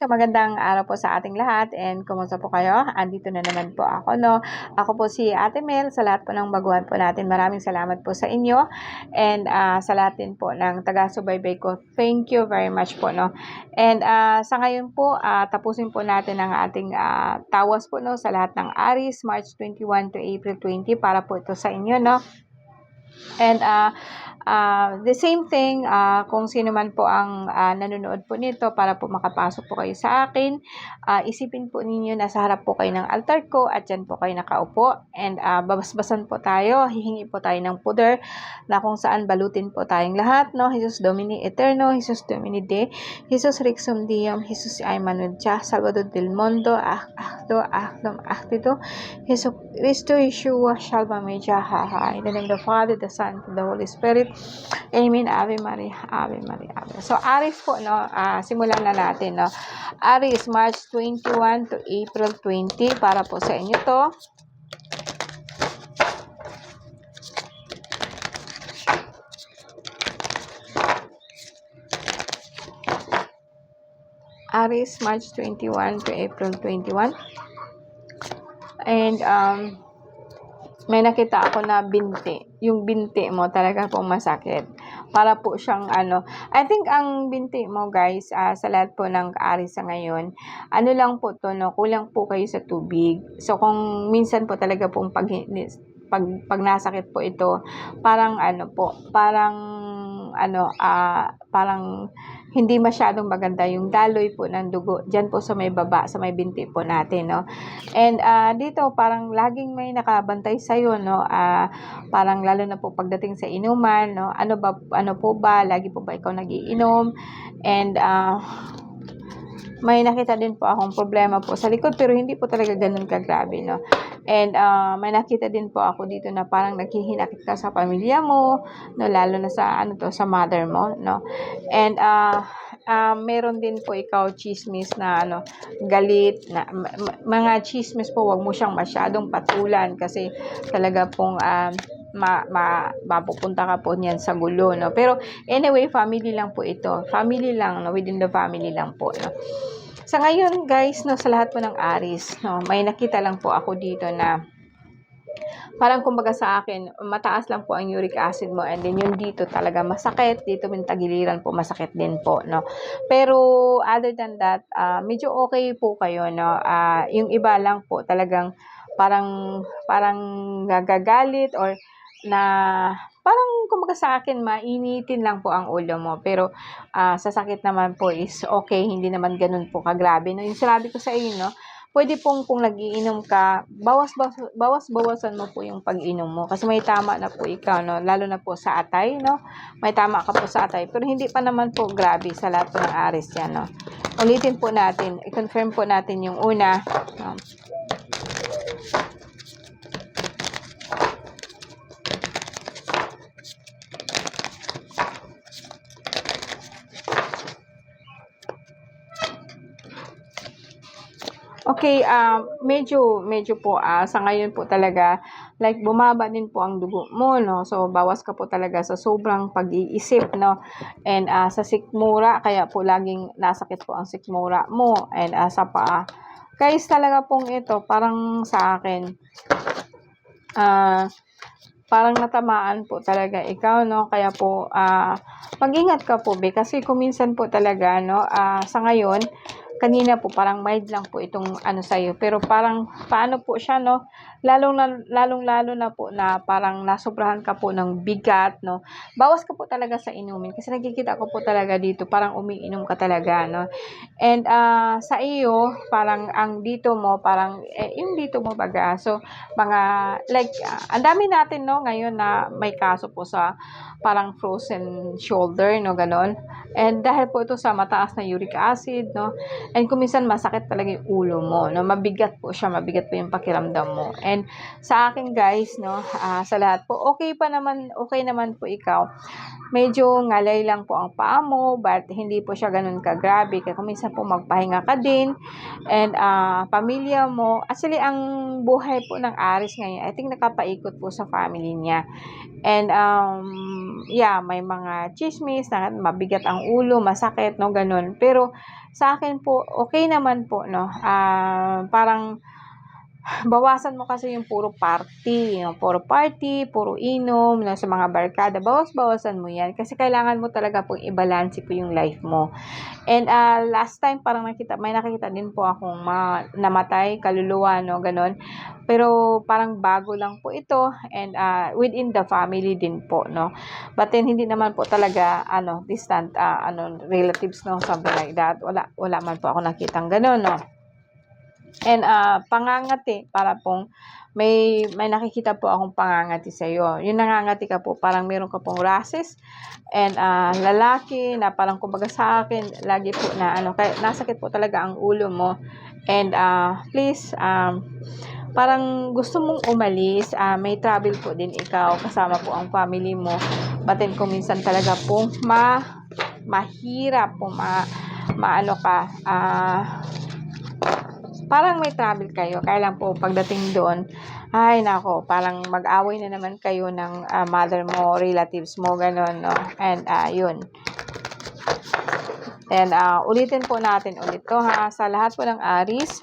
So magandang araw po sa ating lahat and kumusta po kayo? Andito na naman po ako no. Ako po si Ate Mel sa lahat po ng baguhan po natin. Maraming salamat po sa inyo and uh, sa lahat din po ng taga-subaybay ko. Thank you very much po no. And uh, sa ngayon po uh, tapusin po natin ang ating uh, tawas po no sa lahat ng Aris March 21 to April 20 para po ito sa inyo no. And uh, uh, the same thing, uh, kung sino man po ang uh, nanonood po nito para po makapasok po kayo sa akin, uh, isipin po ninyo na sa harap po kayo ng altar ko at dyan po kayo nakaupo. And uh, babasbasan po tayo, hihingi po tayo ng puder na kung saan balutin po tayong lahat. No? Jesus Domini Eterno, Jesus Domini De, Jesus Rexum Dium, Jesus Aymanud Cha, Salvador del Mundo, Ah, Ahdo, Ahdom, Ahdito, Jesus Cristo, Yeshua, Shalva Meja, Ha, Ha. In the name of the Father, the Son, and the Holy Spirit. Amen. Ave Maria. Ave Maria. Ave. So, Aris po, no? Uh, simulan na natin, no? Aris, March 21 to April 20. Para po sa inyo to. Aris, March 21 to April 21. And, um, may nakita ako na binti. Yung binti mo talaga pong masakit. Para po siyang ano. I think ang binti mo guys, uh, sa lahat po ng ari sa ngayon, ano lang po to, no? kulang po kayo sa tubig. So kung minsan po talaga pong pag, pag, pag nasakit po ito, parang ano po, parang ano, uh, parang hindi masyadong maganda yung daloy po ng dugo dyan po sa may baba, sa may binti po natin, no. And uh, dito parang laging may nakabantay sa iyo, no. Uh, parang lalo na po pagdating sa inuman, no. Ano ba ano po ba lagi po ba ikaw nagiinom? And uh, may nakita din po akong problema po sa likod pero hindi po talaga ganun kagrabe no? And uh, may nakita din po ako dito na parang naghihinakit ka sa pamilya mo no? Lalo na sa ano to sa mother mo no? And uh, uh, meron din po ikaw chismis na ano galit na mga chismis po wag mo siyang masyadong patulan kasi talaga pong uh, ma, ma, mapupunta ka po niyan sa gulo, no? Pero, anyway, family lang po ito. Family lang, no? Within the family lang po, no? Sa ngayon, guys, no, sa lahat po ng aris, no, may nakita lang po ako dito na parang kumbaga sa akin, mataas lang po ang uric acid mo and then yung dito talaga masakit, dito yung tagiliran po masakit din po, no. Pero other than that, uh, medyo okay po kayo, no. Uh, yung iba lang po talagang parang parang gagagalit or na parang kumbaga sa akin mainitin lang po ang ulo mo. Pero uh, sa sakit naman po is okay hindi naman ganun po kagrabe no? Yung sinabi ko sa inyo no? Pwede pong kung nagiinom ka bawas bawas, bawas bawasan mo po yung pag-inom mo. Kasi may tama na po ikaw no? Lalo na po sa atay no? May tama ka po sa atay. Pero hindi pa naman po grabe sa lahat po ng aris yan no? Ulitin po natin i-confirm po natin yung una no? Okay, uh, medyo, medyo po, uh, sa ngayon po talaga, like, bumaba din po ang dugo mo, no? So, bawas ka po talaga sa sobrang pag-iisip, no? And uh, sa sikmura, kaya po laging nasakit po ang sikmura mo. And uh, sa paa. Guys, talaga pong ito, parang sa akin, uh, parang natamaan po talaga ikaw, no? Kaya po, uh, mag-ingat ka po, be. Kasi kung minsan po talaga, no? Uh, sa ngayon, kanina po parang mild lang po itong ano sa'yo. Pero parang paano po siya, no? Lalong, lalong lalo na po na parang nasobrahan ka po ng bigat, no? Bawas ka po talaga sa inumin. Kasi nakikita ko po talaga dito, parang umiinom ka talaga, no? And uh, sa iyo, parang ang dito mo, parang eh, yung dito mo baga. So, mga, like, uh, ang dami natin, no? Ngayon na may kaso po sa parang frozen shoulder, no? Ganon. And dahil po ito sa mataas na uric acid, no? And kung minsan masakit talaga yung ulo mo, no? Mabigat po siya, mabigat po yung pakiramdam mo. Sa akin guys, no, uh, sa lahat po, okay pa naman, okay naman po ikaw. Medyo ngalay lang po ang paa mo, but hindi po siya ganun kagrabe. Kaya kung minsan po magpahinga ka din, and uh, pamilya mo, actually ang buhay po ng Aris ngayon, I think nakapaikot po sa family niya. And um, yeah, may mga chismis na mabigat ang ulo, masakit, no, ganun. Pero sa akin po, okay naman po, no? Ah, parang, bawasan mo kasi yung puro party, yung puro party, puro inom, no, sa mga barkada, bawas-bawasan mo yan. Kasi kailangan mo talaga pong i-balance po yung life mo. And ah, last time, parang nakita, may nakita din po akong ma- namatay, kaluluwa, no, ganon. Pero parang bago lang po ito and ah, within the family din po, no. But then, hindi naman po talaga, ano, distant, ah, ano, relatives, no, something like that. Wala, wala man po ako nakitang ganon, no. And ah, pangangati para pong may may nakikita po akong pangangati sa iyo. Yung nangangati ka po, parang meron ka pong rashes and ah, lalaki na parang kumbaga sa akin, lagi po na ano, kaya nasakit po talaga ang ulo mo. And ah, please um parang gusto mong umalis, ah, may travel po din ikaw, kasama po ang family mo. Then kung minsan talaga po ma mahirap po ma maano ka ah parang may travel kayo. Kaya lang po pagdating doon, ay nako, parang mag-away na naman kayo ng ah, mother mo, relatives mo, ganun, no? And ah, yun. And ah, ulitin po natin ulit to ha. Sa lahat po ng Aris,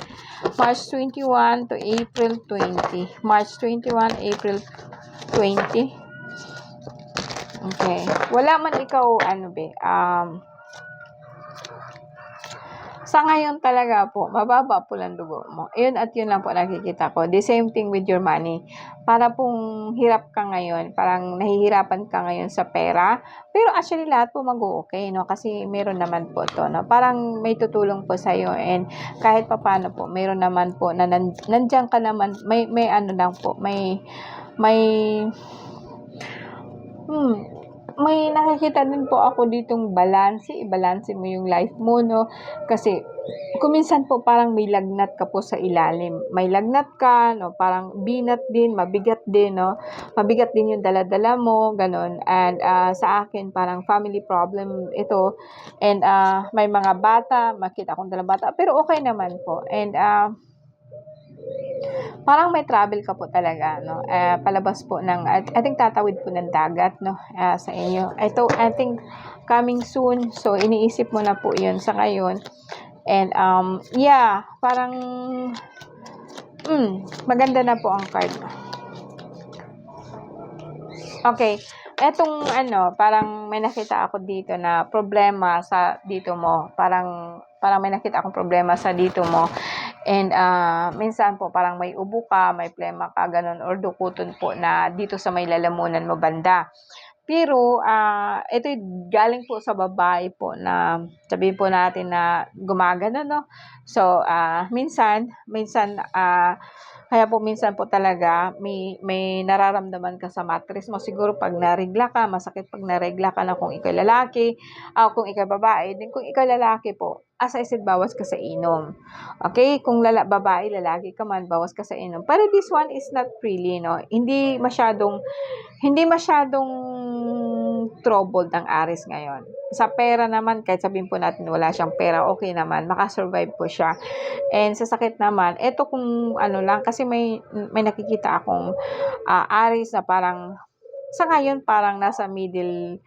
March 21 to April 20. March 21, April 20. Okay. Wala man ikaw, ano be, um, sa ngayon talaga po, mababa po lang dugo mo. Yun at yun lang po nakikita ko. The same thing with your money. Para pong hirap ka ngayon, parang nahihirapan ka ngayon sa pera. Pero actually lahat po mag-okay, no? Kasi meron naman po to, no? Parang may tutulong po sa'yo and kahit papano po, meron naman po na nan, nandyan ka naman, may, may ano lang po, may, may, hmm, may nakikita din po ako ditong balance, i-balance mo yung life mo, no? Kasi, kuminsan po parang may lagnat ka po sa ilalim. May lagnat ka, no? Parang binat din, mabigat din, no? Mabigat din yung daladala mo, ganun. And ah, sa akin, parang family problem ito. And ah, may mga bata, makita akong dalang bata. Pero okay naman po. And ah, parang may travel ka po talaga, no? Eh, palabas po ng, I, think tatawid po ng dagat, no? Eh, sa inyo. Ito, I think coming soon. So, iniisip mo na po yun sa ngayon. And, um, yeah, parang, mm, maganda na po ang card. Okay. Etong ano, parang may nakita ako dito na problema sa dito mo. Parang parang may nakita akong problema sa dito mo. And uh, minsan po parang may ubo ka, may plema ka, ganun, or dukuton po na dito sa may lalamunan mo banda. Pero, uh, ito galing po sa babae po na sabihin po natin na gumagana, no? So, uh, minsan, minsan, uh, kaya po minsan po talaga may may nararamdaman ka sa mattress mo. Siguro pag naregla ka, masakit pag naregla ka na kung ikaw lalaki, uh, kung ikaw babae, din kung ikaw lalaki po, as I said, bawas ka sa inom. Okay? Kung lala, babae, lalaki ka man, bawas ka sa inom. Pero this one is not really, no? Hindi masyadong, hindi masyadong troubled ang Aris ngayon. Sa pera naman, kahit sabihin po natin wala siyang pera, okay naman, makasurvive po siya. And sa sakit naman, eto kung ano lang, kasi may, may nakikita akong uh, Aris na parang, sa ngayon parang nasa middle,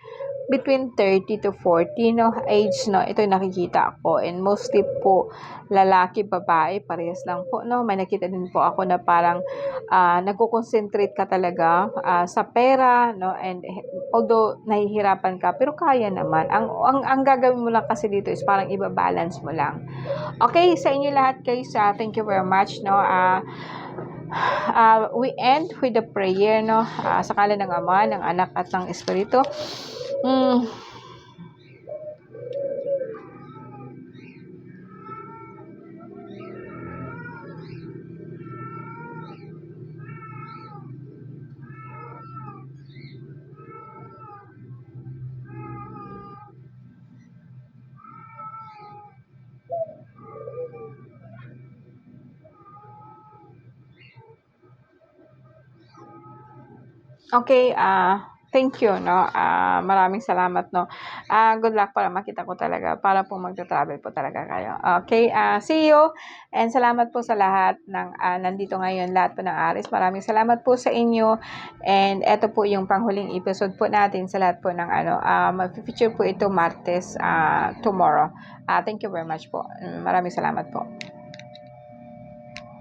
between 30 to 40 no age no ito yung nakikita ko. And mostly po lalaki babae parehas lang po no. May nakita din po ako na parang uh, nagko-concentrate ka talaga uh, sa pera no and although nahihirapan ka pero kaya naman. Ang ang, ang gagawin mo lang kasi dito is parang iba-balance mo lang. Okay sa inyo lahat guys uh, thank you very much no uh, uh, we end with the prayer no uh, sa kala ng Ama, ng Anak at ng Espiritu. Mm. Okay, ah, thank you, no? Ah, maraming salamat, no? Ah, good luck para makita ko talaga, para po magta-travel po talaga kayo. Okay, ah, see you, and salamat po sa lahat ng ah, nandito ngayon, lahat po ng Aris. Maraming salamat po sa inyo, and eto po yung panghuling episode po natin sa lahat po ng ano, ah, mag-feature po ito Martes, ah, tomorrow. Ah, thank you very much po. Mm, Maraming salamat po.